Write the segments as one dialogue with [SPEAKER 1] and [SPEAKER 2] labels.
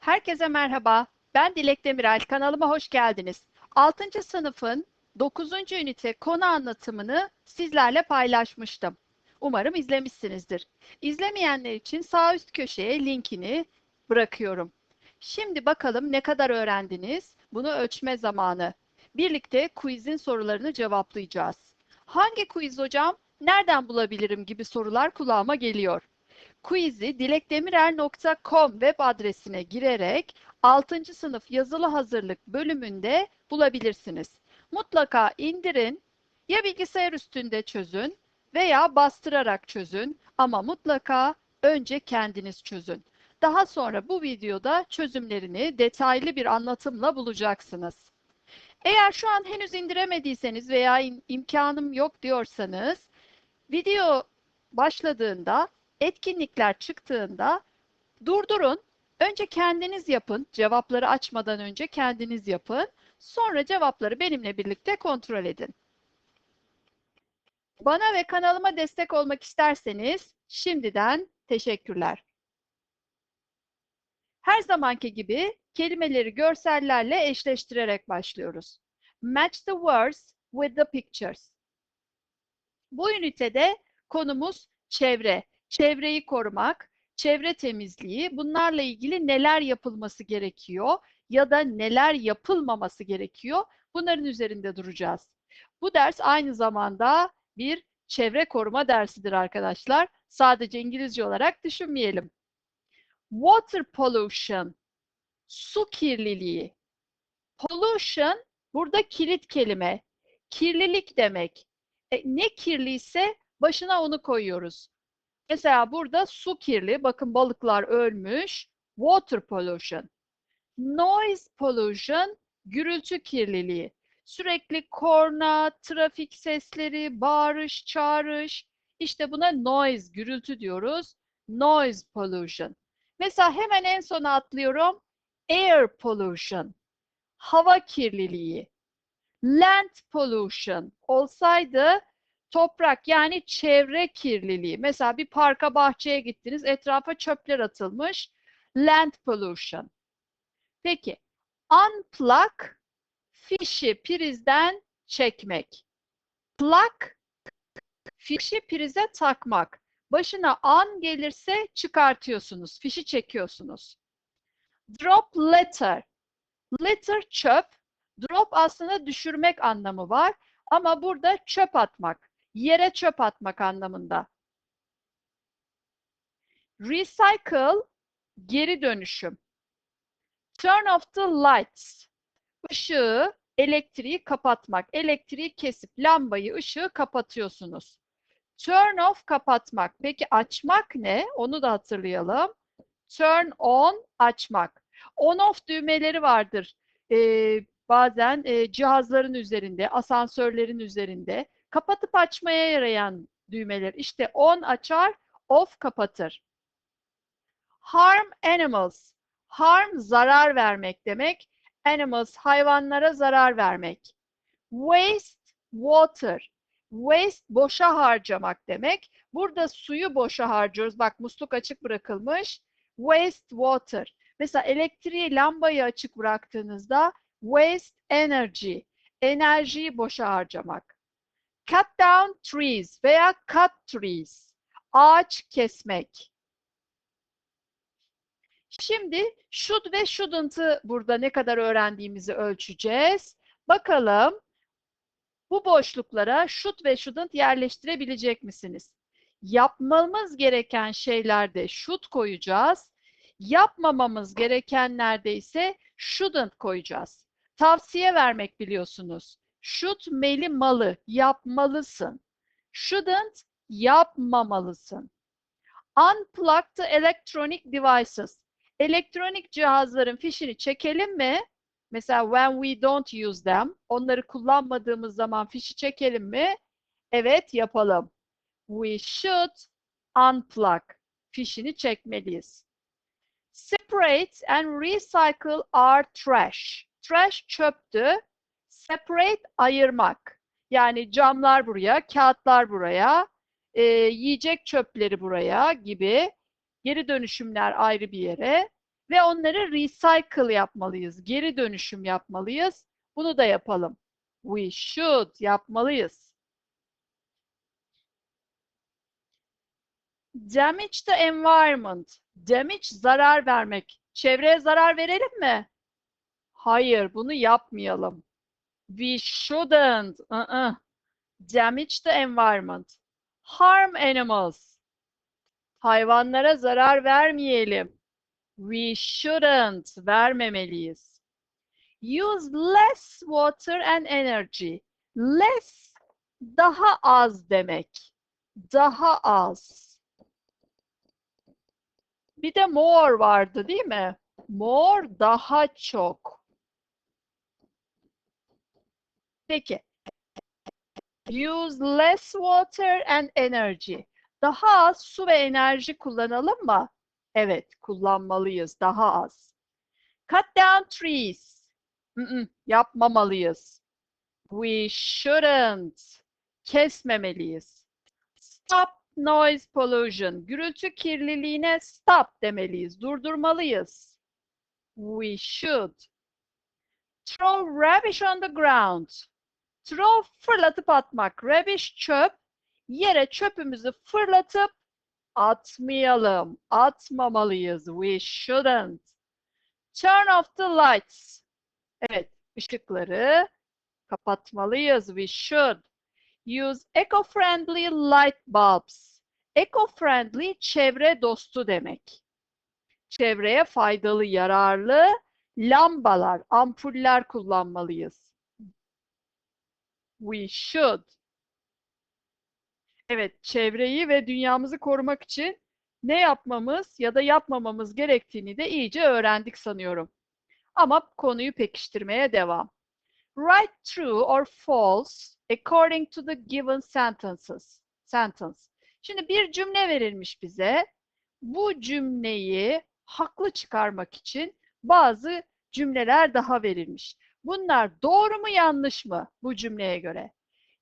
[SPEAKER 1] Herkese merhaba. Ben Dilek Demirel. Kanalıma hoş geldiniz. 6. sınıfın 9. ünite konu anlatımını sizlerle paylaşmıştım. Umarım izlemişsinizdir. İzlemeyenler için sağ üst köşeye linkini bırakıyorum. Şimdi bakalım ne kadar öğrendiniz? Bunu ölçme zamanı. Birlikte quizin sorularını cevaplayacağız. Hangi quiz hocam? Nereden bulabilirim gibi sorular kulağıma geliyor. Quiz'i dilekdemirel.com web adresine girerek 6. sınıf yazılı hazırlık bölümünde bulabilirsiniz. Mutlaka indirin, ya bilgisayar üstünde çözün veya bastırarak çözün ama mutlaka önce kendiniz çözün. Daha sonra bu videoda çözümlerini detaylı bir anlatımla bulacaksınız. Eğer şu an henüz indiremediyseniz veya im- imkanım yok diyorsanız video başladığında etkinlikler çıktığında durdurun. Önce kendiniz yapın. Cevapları açmadan önce kendiniz yapın. Sonra cevapları benimle birlikte kontrol edin. Bana ve kanalıma destek olmak isterseniz şimdiden teşekkürler. Her zamanki gibi kelimeleri görsellerle eşleştirerek başlıyoruz. Match the words with the pictures. Bu ünitede konumuz çevre. Çevreyi korumak, çevre temizliği, bunlarla ilgili neler yapılması gerekiyor ya da neler yapılmaması gerekiyor bunların üzerinde duracağız. Bu ders aynı zamanda bir çevre koruma dersidir arkadaşlar. Sadece İngilizce olarak düşünmeyelim. Water pollution, su kirliliği. Pollution burada kilit kelime. Kirlilik demek. E, ne kirliyse başına onu koyuyoruz. Mesela burada su kirli. Bakın balıklar ölmüş. Water pollution. Noise pollution, gürültü kirliliği. Sürekli korna, trafik sesleri, bağırış, çağrış. İşte buna noise, gürültü diyoruz. Noise pollution. Mesela hemen en sona atlıyorum. Air pollution, hava kirliliği. Land pollution olsaydı toprak yani çevre kirliliği. Mesela bir parka bahçeye gittiniz etrafa çöpler atılmış. Land pollution. Peki unplug fişi prizden çekmek. Plug fişi prize takmak. Başına an gelirse çıkartıyorsunuz. Fişi çekiyorsunuz. Drop letter. Letter çöp. Drop aslında düşürmek anlamı var. Ama burada çöp atmak. Yere çöp atmak anlamında. Recycle geri dönüşüm. Turn off the lights. Işığı, elektriği kapatmak. Elektriği kesip lambayı, ışığı kapatıyorsunuz. Turn off kapatmak. Peki açmak ne? Onu da hatırlayalım. Turn on açmak. On off düğmeleri vardır. Ee, bazen e, cihazların üzerinde, asansörlerin üzerinde kapatıp açmaya yarayan düğmeler. İşte on açar, off kapatır. Harm animals. Harm zarar vermek demek. Animals hayvanlara zarar vermek. Waste water. Waste boşa harcamak demek. Burada suyu boşa harcıyoruz. Bak musluk açık bırakılmış. Waste water. Mesela elektriği lambayı açık bıraktığınızda waste energy. Enerjiyi boşa harcamak. Cut down trees veya cut trees. Ağaç kesmek. Şimdi should ve shouldn't'ı burada ne kadar öğrendiğimizi ölçeceğiz. Bakalım bu boşluklara should ve shouldn't yerleştirebilecek misiniz? Yapmamız gereken şeylerde should koyacağız. Yapmamamız gerekenlerde ise shouldn't koyacağız. Tavsiye vermek biliyorsunuz. Should meli malı, yapmalısın. Shouldn't yapmamalısın. Unplug the electronic devices. Elektronik cihazların fişini çekelim mi? Mesela when we don't use them, onları kullanmadığımız zaman fişi çekelim mi? Evet, yapalım. We should unplug. Fişini çekmeliyiz. Separate and recycle our trash. Trash çöptü. Separate ayırmak. Yani camlar buraya, kağıtlar buraya, e, yiyecek çöpleri buraya gibi. Geri dönüşümler ayrı bir yere Ve onları recycle yapmalıyız. Geri dönüşüm yapmalıyız. Bunu da yapalım. We should yapmalıyız. Damage the environment. Damage zarar vermek. Çevreye zarar verelim mi? Hayır, bunu yapmayalım. We shouldn't. Uh-uh. Damage the environment. Harm animals. Hayvanlara zarar vermeyelim. We shouldn't. Vermemeliyiz. Use less water and energy. Less daha az demek. Daha az. Bir de more vardı değil mi? More daha çok. Peki. Use less water and energy. Daha az su ve enerji kullanalım mı? Evet, kullanmalıyız. Daha az. Cut down trees. Mm-mm, yapmamalıyız. We shouldn't. Kesmemeliyiz. Stop noise pollution. Gürültü kirliliğine stop demeliyiz. Durdurmalıyız. We should. Throw rubbish on the ground. Throw fırlatıp atmak. Rubbish çöp. Yere çöpümüzü fırlatıp atmayalım. Atmamalıyız. We shouldn't. Turn off the lights. Evet, ışıkları kapatmalıyız. We should. Use eco-friendly light bulbs. Eco-friendly çevre dostu demek. Çevreye faydalı, yararlı lambalar, ampuller kullanmalıyız. We should. Evet, çevreyi ve dünyamızı korumak için ne yapmamız ya da yapmamamız gerektiğini de iyice öğrendik sanıyorum. Ama konuyu pekiştirmeye devam. Write true or false according to the given sentences. Sentence. Şimdi bir cümle verilmiş bize. Bu cümleyi haklı çıkarmak için bazı cümleler daha verilmiş. Bunlar doğru mu yanlış mı bu cümleye göre?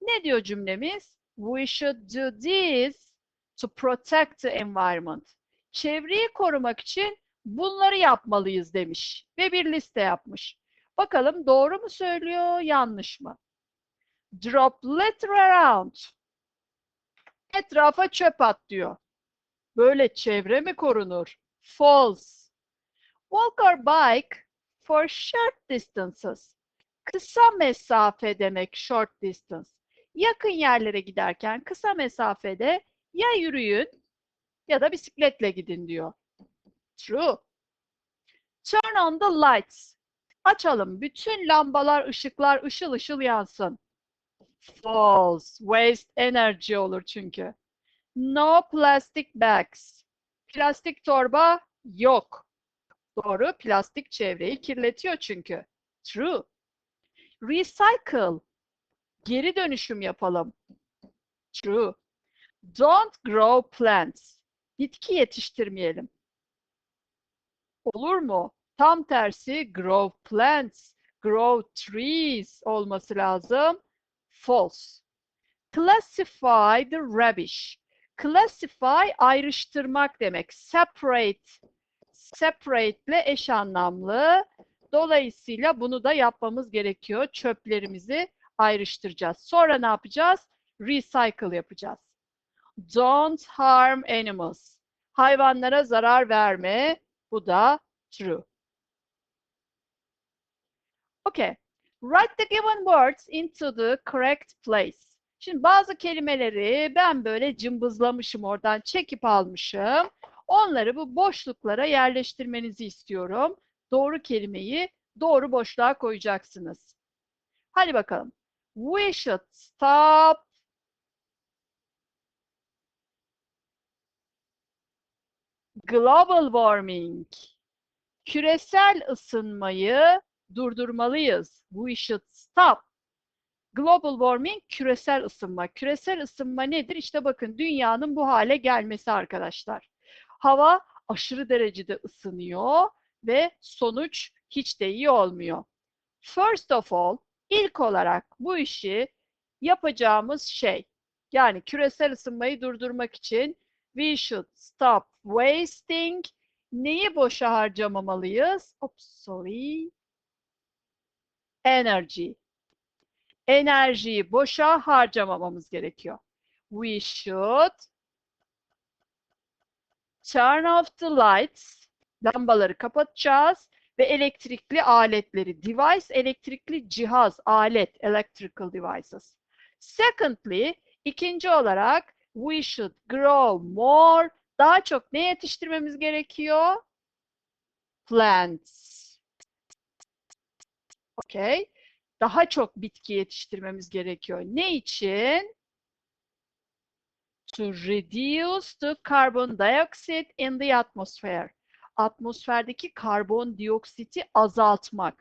[SPEAKER 1] Ne diyor cümlemiz? We should do this to protect the environment. Çevreyi korumak için bunları yapmalıyız demiş ve bir liste yapmış. Bakalım doğru mu söylüyor, yanlış mı? Drop litter around. Etrafa çöp at diyor. Böyle çevre mi korunur? False. Walk or bike for short distances. Kısa mesafe demek short distance. Yakın yerlere giderken kısa mesafede ya yürüyün ya da bisikletle gidin diyor. True. Turn on the lights. Açalım. Bütün lambalar, ışıklar ışıl ışıl yansın. False. Waste energy olur çünkü. No plastic bags. Plastik torba yok. Doğru. Plastik çevreyi kirletiyor çünkü. True. Recycle. Geri dönüşüm yapalım. True. Don't grow plants. Bitki yetiştirmeyelim. Olur mu? Tam tersi grow plants, grow trees olması lazım. False. Classify the rubbish. Classify ayrıştırmak demek. Separate. Separate ile eş anlamlı. Dolayısıyla bunu da yapmamız gerekiyor. Çöplerimizi ayrıştıracağız. Sonra ne yapacağız? Recycle yapacağız. Don't harm animals. Hayvanlara zarar verme. Bu da true. Okay. Write the given words into the correct place. Şimdi bazı kelimeleri ben böyle cımbızlamışım oradan çekip almışım. Onları bu boşluklara yerleştirmenizi istiyorum. Doğru kelimeyi doğru boşluğa koyacaksınız. Hadi bakalım. We should stop global warming. Küresel ısınmayı durdurmalıyız. We should stop. Global warming küresel ısınma. Küresel ısınma nedir? İşte bakın dünyanın bu hale gelmesi arkadaşlar. Hava aşırı derecede ısınıyor ve sonuç hiç de iyi olmuyor. First of all, ilk olarak bu işi yapacağımız şey, yani küresel ısınmayı durdurmak için we should stop wasting Neyi boşa harcamamalıyız? Oops, sorry. Energy. Enerjiyi boşa harcamamamız gerekiyor. We should turn off the lights. Lambaları kapatacağız ve elektrikli aletleri, device, elektrikli cihaz, alet, electrical devices. Secondly, ikinci olarak we should grow more. Daha çok ne yetiştirmemiz gerekiyor? Plants. Okay. Daha çok bitki yetiştirmemiz gerekiyor. Ne için? To reduce the carbon dioxide in the atmosphere. Atmosferdeki karbondioksiti azaltmak.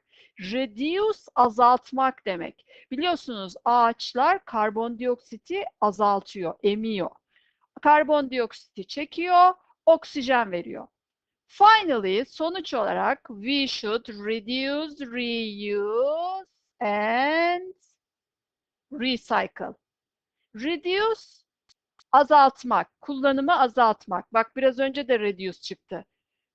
[SPEAKER 1] Reduce azaltmak demek. Biliyorsunuz ağaçlar karbondioksiti azaltıyor, emiyor. Karbondioksiti çekiyor, oksijen veriyor. Finally, sonuç olarak we should reduce, reuse and recycle. Reduce azaltmak, kullanımı azaltmak. Bak biraz önce de reduce çıktı.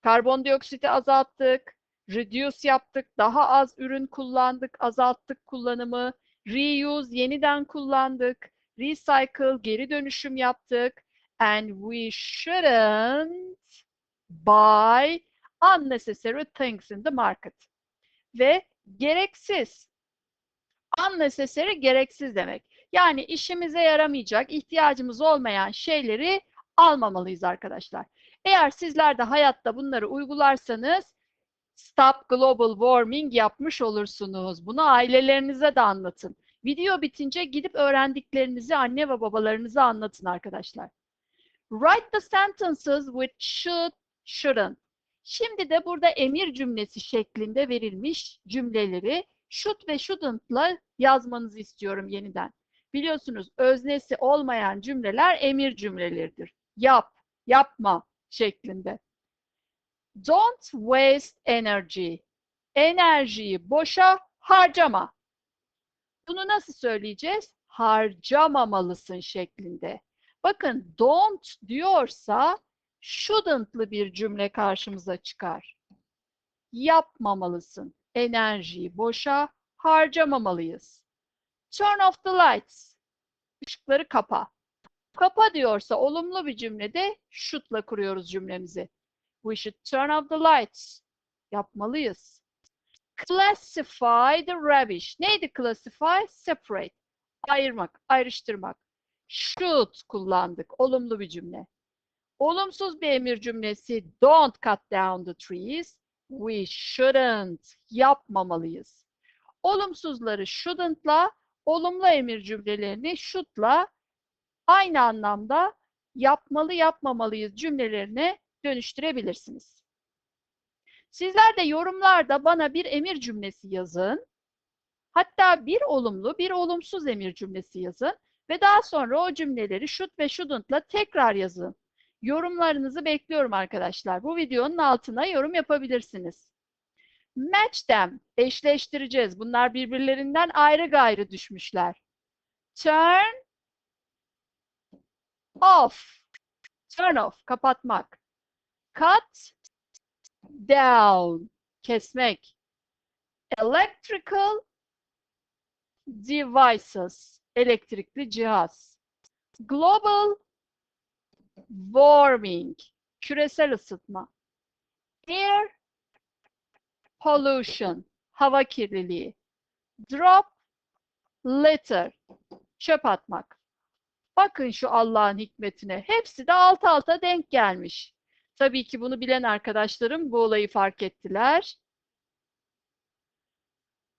[SPEAKER 1] Karbondioksiti azalttık, reduce yaptık, daha az ürün kullandık, azalttık kullanımı. Reuse yeniden kullandık, recycle geri dönüşüm yaptık. And we shouldn't buy unnecessary things in the market. Ve gereksiz. Unnecessary gereksiz demek. Yani işimize yaramayacak, ihtiyacımız olmayan şeyleri almamalıyız arkadaşlar. Eğer sizler de hayatta bunları uygularsanız Stop Global Warming yapmış olursunuz. Bunu ailelerinize de anlatın. Video bitince gidip öğrendiklerinizi anne ve babalarınıza anlatın arkadaşlar. Write the sentences with should, shouldn't. Şimdi de burada emir cümlesi şeklinde verilmiş cümleleri should ve shouldn't'la yazmanızı istiyorum yeniden. Biliyorsunuz öznesi olmayan cümleler emir cümleleridir. Yap, yapma şeklinde. Don't waste energy. Enerjiyi boşa harcama. Bunu nasıl söyleyeceğiz? Harcamamalısın şeklinde. Bakın don't diyorsa shouldn'tlı bir cümle karşımıza çıkar. Yapmamalısın. Enerjiyi boşa harcamamalıyız. Turn off the lights. Işıkları kapa. Kapa diyorsa olumlu bir cümlede should'la kuruyoruz cümlemizi. We should turn off the lights. Yapmalıyız. Classify the rubbish. Neydi classify? Separate. Ayırmak, ayrıştırmak. Should kullandık. Olumlu bir cümle. Olumsuz bir emir cümlesi don't cut down the trees. We shouldn't. Yapmamalıyız. Olumsuzları shouldn't'la, olumlu emir cümlelerini should'la aynı anlamda yapmalı yapmamalıyız cümlelerine dönüştürebilirsiniz. Sizler de yorumlarda bana bir emir cümlesi yazın. Hatta bir olumlu, bir olumsuz emir cümlesi yazın ve daha sonra o cümleleri should ve shouldn't'la tekrar yazın. Yorumlarınızı bekliyorum arkadaşlar. Bu videonun altına yorum yapabilirsiniz. Match them. Eşleştireceğiz. Bunlar birbirlerinden ayrı gayrı düşmüşler. Turn off. Turn off. Kapatmak. Cut down. Kesmek. Electrical devices. Elektrikli cihaz. Global warming. Küresel ısıtma. Air pollution. Hava kirliliği. Drop litter. Çöp atmak. Bakın şu Allah'ın hikmetine. Hepsi de alt alta denk gelmiş. Tabii ki bunu bilen arkadaşlarım bu olayı fark ettiler.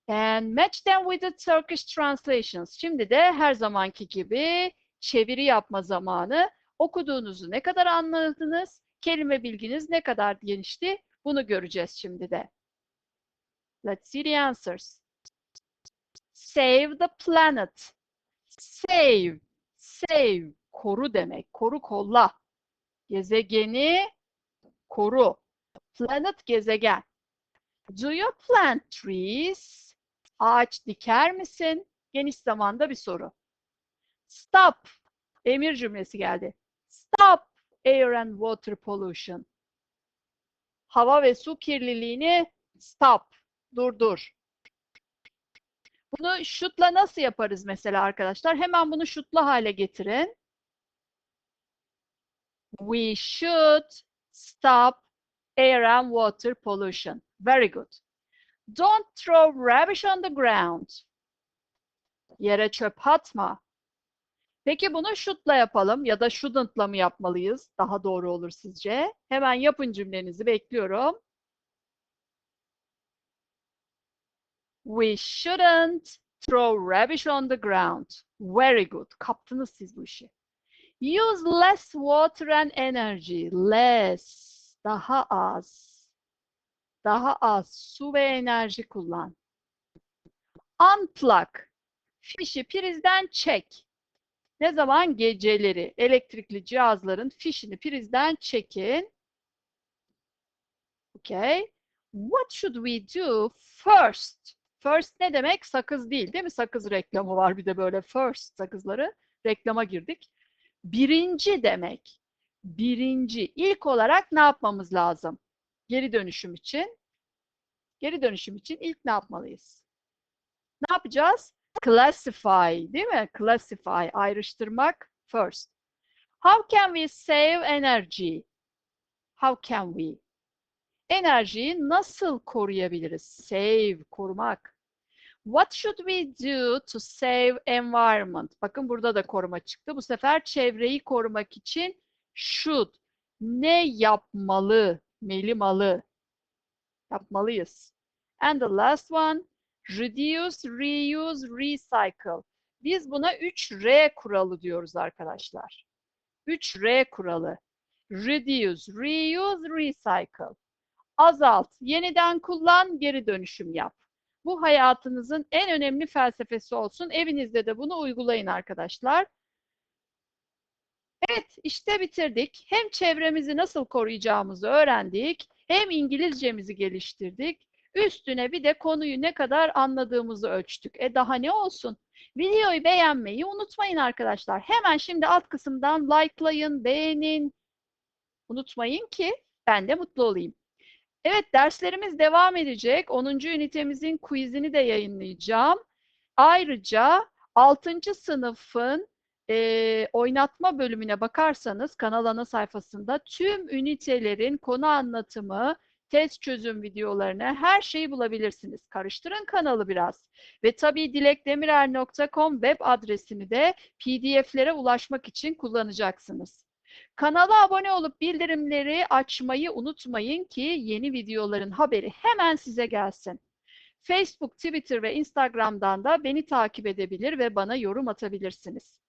[SPEAKER 1] And match them with the Turkish translations. Şimdi de her zamanki gibi çeviri yapma zamanı. Okuduğunuzu ne kadar anladınız? Kelime bilginiz ne kadar genişti? Bunu göreceğiz şimdi de. Let's see the answers. Save the planet. Save. Save. Koru demek. Koru kolla. Gezegeni koru. Planet gezegen. Do you plant trees? Ağaç diker misin? Geniş zamanda bir soru. Stop. Emir cümlesi geldi. Stop air and water pollution. hava ve su kirliliğini stop, durdur. Bunu shoult'la nasıl yaparız mesela arkadaşlar? Hemen bunu shoult'la hale getirin. We should stop air and water pollution. Very good. Don't throw rubbish on the ground. Yere çöp atma. Peki bunu should'la yapalım ya da shouldn't'la mı yapmalıyız? Daha doğru olur sizce? Hemen yapın cümlenizi bekliyorum. We shouldn't throw rubbish on the ground. Very good. Kaptınız siz bu işi. Use less water and energy. Less. Daha az. Daha az su ve enerji kullan. Unplug. Fişi prizden çek. Ne zaman? Geceleri elektrikli cihazların fişini prizden çekin. Okay. What should we do first? First ne demek? Sakız değil, değil mi? Sakız reklamı var bir de böyle first sakızları. Reklama girdik. Birinci demek. Birinci. İlk olarak ne yapmamız lazım? Geri dönüşüm için. Geri dönüşüm için ilk ne yapmalıyız? Ne yapacağız? Classify, değil mi? Classify, ayrıştırmak first. How can we save energy? How can we? Enerjiyi nasıl koruyabiliriz? Save, korumak. What should we do to save environment? Bakın burada da koruma çıktı. Bu sefer çevreyi korumak için should. Ne yapmalı? Melimalı. Yapmalıyız. And the last one, reduce, reuse, recycle. Biz buna 3R kuralı diyoruz arkadaşlar. 3R kuralı. Reduce, reuse, recycle. Azalt, yeniden kullan, geri dönüşüm yap. Bu hayatınızın en önemli felsefesi olsun. Evinizde de bunu uygulayın arkadaşlar. Evet, işte bitirdik. Hem çevremizi nasıl koruyacağımızı öğrendik, hem İngilizcemizi geliştirdik. Üstüne bir de konuyu ne kadar anladığımızı ölçtük. E daha ne olsun? Videoyu beğenmeyi unutmayın arkadaşlar. Hemen şimdi alt kısımdan likelayın, beğenin. Unutmayın ki ben de mutlu olayım. Evet derslerimiz devam edecek. 10. ünitemizin quizini de yayınlayacağım. Ayrıca 6. sınıfın e, oynatma bölümüne bakarsanız kanal ana sayfasında tüm ünitelerin konu anlatımı, test çözüm videolarını, her şeyi bulabilirsiniz. Karıştırın kanalı biraz. Ve tabii dilekdemirer.com web adresini de pdf'lere ulaşmak için kullanacaksınız. Kanala abone olup bildirimleri açmayı unutmayın ki yeni videoların haberi hemen size gelsin. Facebook, Twitter ve Instagram'dan da beni takip edebilir ve bana yorum atabilirsiniz.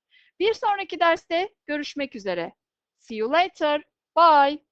[SPEAKER 1] Bir sonraki derste görüşmek üzere. See you later. Bye.